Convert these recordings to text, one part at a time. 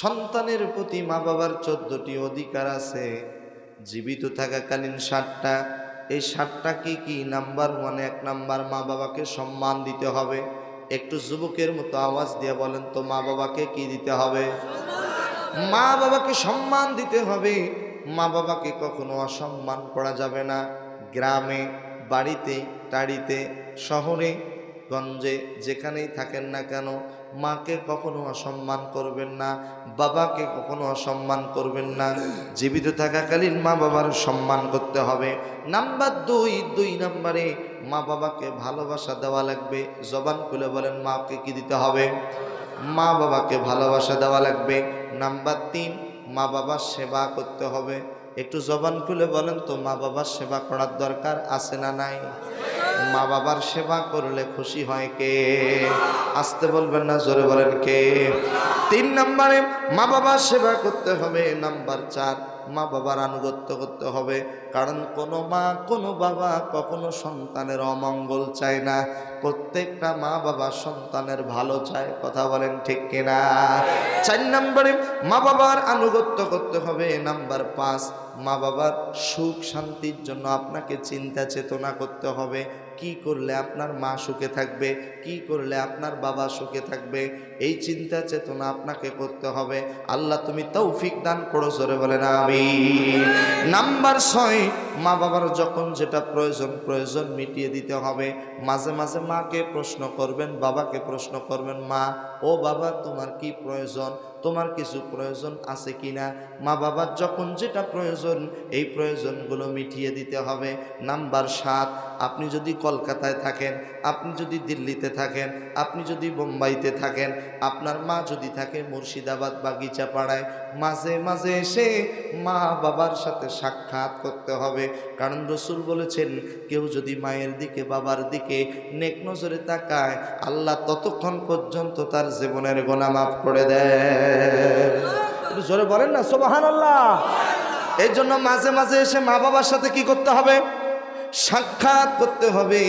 সন্তানের প্রতি মা বাবার চোদ্দটি অধিকার আছে। জীবিত থাকাকালীন ষাটটা এই ষাটটা কি কি? নাম্বার ওয়ানে, এক নাম্বার মা বাবাকে সম্মান দিতে হবে। একটু যুবকের মতো আওয়াজ দিয়ে বলেন তো, মা বাবাকে কি দিতে হবে? মা বাবাকে সম্মান দিতে হবে। মা বাবাকে কখনো অসম্মান করা যাবে না। গ্রামে, বাড়িতে, টাড়িতে, শহরে গঞ্জে যেখানেই থাকেন না কেন, মাকে কখনো অসম্মান করবেন না, বাবাকে কখনো অসম্মান করবেন না। জীবিত থাকাকালীন মা বাবার সম্মান করতে হবে। নাম্বার দুই দুই নাম্বারে মা বাবাকে ভালোবাসা দেওয়া লাগবে। জবান খুলে বলেন, মাকে কি দিতে হবে? মা বাবাকে ভালোবাসা দেওয়া লাগবে। নাম্বার তিন, মা বাবার সেবা করতে হবে। একটু জবান খুলে বলেন তো, মা বাবার সেবা করার দরকার আছে না নাই? মা বাবার সেবা করলে খুশি হয় কে? আসতে বলবেন না, জোরে বলেন কে? তিন নম্বরে মা বাবার সেবা করতে হবে, নাম্বার চার, মা বাবার আনুগত্য করতে হবে। কারণ কোনো মা, কোনো বাবা কখনো সন্তানের অমঙ্গল চায় না। প্রত্যেকটা মা বাবা সন্তানের ভালো চায়, কথা বলেন ঠিক কিনা? চার নম্বরে, মা বাবার আনুগত্য করতে হবে, নাম্বার পাঁচ, মা বাবার সুখ শান্তির জন্য আপনাকে চিন্তা চেতনা করতে হবে। কি করলে আপনার মা সুখে থাকবে, কি করলে আপনার বাবা সুখে থাকবে, এই চিন্তা চেতনা আপনাকে করতে হবে। আল্লাহ তুমি তৌফিক দান করো, জোরে বলে না আমি নাম্বার ছয়, মা বাবার যখন যেটা প্রয়োজন প্রয়োজন মিটিয়ে দিতে হবে। মাঝে মাঝে মাকে প্রশ্ন করবেন, বাবাকে প্রশ্ন করবেন, মা, ও বাবা, তোমার কি প্রয়োজন? তোমার কিছু প্রয়োজন আছে কি না? মা বাবার যখন যেটা প্রয়োজন, এই প্রয়োজনগুলো মিটিয়ে দিতে হবে। নাম্বার সাত, আপনি যদি কলকাতায় থাকেন, আপনি যদি দিল্লিতে থাকেন, আপনি যদি বোম্বাইতে থাকেন, আপনার মা যদি থাকে মুর্শিদাবাদ বাগিচা পাড়ায় মাঝে মাঝে এসে মা বাবার সাথে সাক্ষাৎ করতে হবে। কারণ রসুল বলেছেন, কেউ যদি মায়ের দিকে, বাবার দিকে নেক নজরে তাকায়, আল্লাহ ততক্ষণ পর্যন্ত তার জীবনের গোনা মাফ করে দেয় জোরে বলেন না সোবাহান আল্লাহ এর জন্য মাঝে মাঝে এসে মা বাবার সাথে কি করতে হবে? সাক্ষাৎ করতে হবে।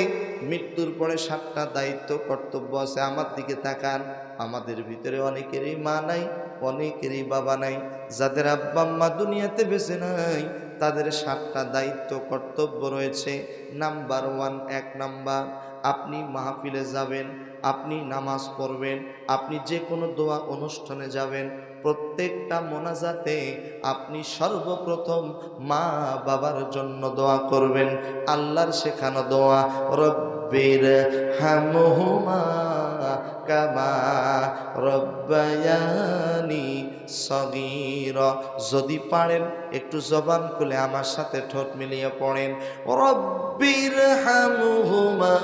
মৃত্যুর পরে সাতটা দায়িত্ব, কর্তব্য আছে। আমার দিকে তাকান। আমাদের ভিতরে অনেকেরই মা নাই। অনেকেরই বাবা নাই, যাদের আব্বা আম্মা দুনিয়াতে বেঁচে নাই, তাদের সাতটা দায়িত্ব, কর্তব্য রয়েছে। নাম্বার ওয়ান, এক নাম্বার, আপনি মাহফিলে যাবেন, আপনি নামাজ পড়বেন, আপনি যে কোনো দোয়া অনুষ্ঠানে যাবেন, প্রত্যেকটা মোনাজাতে আপনি সর্বপ্রথম মা বাবার জন্য দোয়া করবেন, আল্লাহর শেখানো দোয়া, রব্বির হামহুমা কামা রব্বায়ানি সগীর। যদি পারেন, একটু জবান খুলে আমার সাথে ঠোঁট মিলিয়ে পড়েন। রব্বির হামহুমা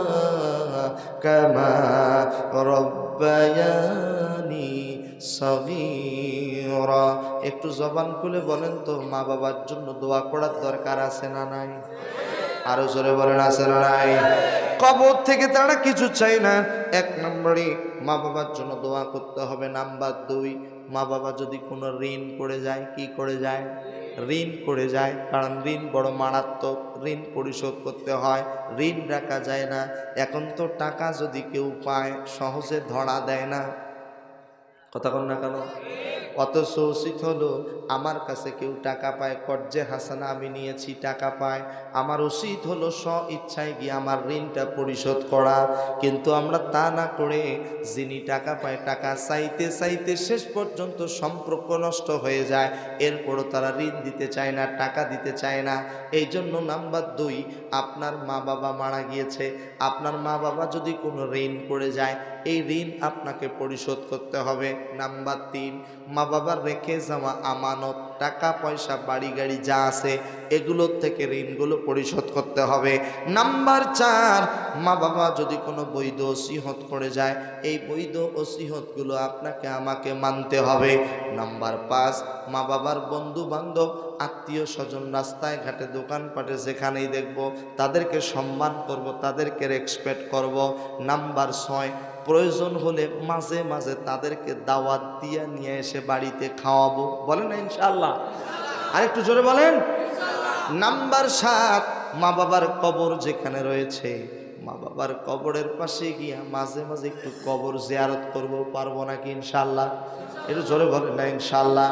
কামা রব্বায়ানি সগীরা। একটু জবান খুলে বলেন তো, মা বাবার জন্য দোয়া করার দরকার আছে না নাই? আরও জোরে বলেন, আছে না নাই? কবর থেকে তারা কিছু চাই না। এক নম্বরে মা বাবার জন্য দোয়া করতে হবে। নাম্বার দুই, মা বাবা যদি কোনো ঋণ করে যায়, কি করে যায়? ঋণ করে যায়, কারণ ঋণ বড় মারাত্মক। ঋণ পরিশোধ করতে হয়, ঋণ রাখা যায় না। এখন তো টাকা যদি কেউ পায়, সহজে ধরা দেয় না। কথা কন না কেন? অথচ উচিত হলো, আমার কাছে কেউ টাকা পায় কর্জে হাসানা আমি নিয়েছি, টাকা পায়। আমার উচিত হলো স্ব ইচ্ছায় গিয়ে আমার ঋণটা পরিশোধ করা। কিন্তু আমরা তা না করে যিনি টাকা পায়, টাকা চাইতে চাইতে শেষ পর্যন্ত সম্পর্ক নষ্ট হয়ে যায়। এরপরও তারা ঋণ দিতে চায় না, টাকা দিতে চায় না। এই জন্য নাম্বার দুই, আপনার মা বাবা মারা গিয়েছে। আপনার মা বাবা যদি কোনো ঋণ করে যায় এই ঋণ আপনাকে পরিশোধ করতে হবে। নাম্বার তিন, মা বাবার রেখে যাওয়া আমানত, টাকা, পয়সা, বাড়ি, গাড়ি যা আছে, এগুলোর থেকে ঋণগুলো পরিশোধ করতে হবে। নাম্বার চার, মা বাবা যদি কোনো বৈধ ওসিহত করে যায়, এই বৈধ ওসিহতগুলো আপনাকে, আমাকে মানতে হবে। নাম্বার পাঁচ, মা বাবার বন্ধু বান্ধব আত্মীয় স্বজন রাস্তায় ঘাটে, দোকানপাটে যেখানেই দেখব, তাদেরকে সম্মান করব, তাদেরকে রেসপেক্ট করব। নাম্বার ছয় প্রয়োজন হলে মাঝে মাঝে তাদেরকে দাওয়াত দিয়ে নিয়ে এসে বাড়িতে খাওয়াবো। বলেন না ইনশাল্লাহ আর একটু জোরে বলেন। নাম্বার সাত, মা বাবার কবর যেখানে রয়েছে। মা বাবার কবরের পাশে গিয়া মাঝে মাঝে একটু কবর জিয়ারত করব, পারব নাকি ইনশাল্লাহ এটা জোরে বলেন না ইনশাল্লাহ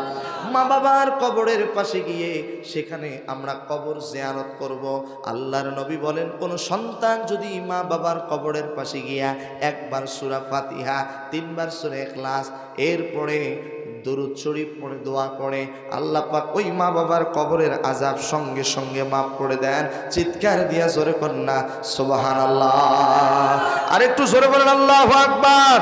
মা বাবার কবরের পাশে গিয়ে সেখানে আমরা কবর জেয়ারত করব। আল্লাহর নবী বলেন, কোন সন্তান যদি মা বাবার কবরের পাশে গিয়া একবার সুরা ফাতিহা, তিনবার সুরা এখলাস এরপরে দরুদ শরীফ পড়ে, দোয়া করে আল্লাহ পাক ওই মা বাবার কবরের আজাব সঙ্গে সঙ্গে মাফ করে দেন। চিৎকার দিয়া জোরে না সুবাহান আল্লাহ আর একটু জোরে বলেন, আল্লাহ আকবার।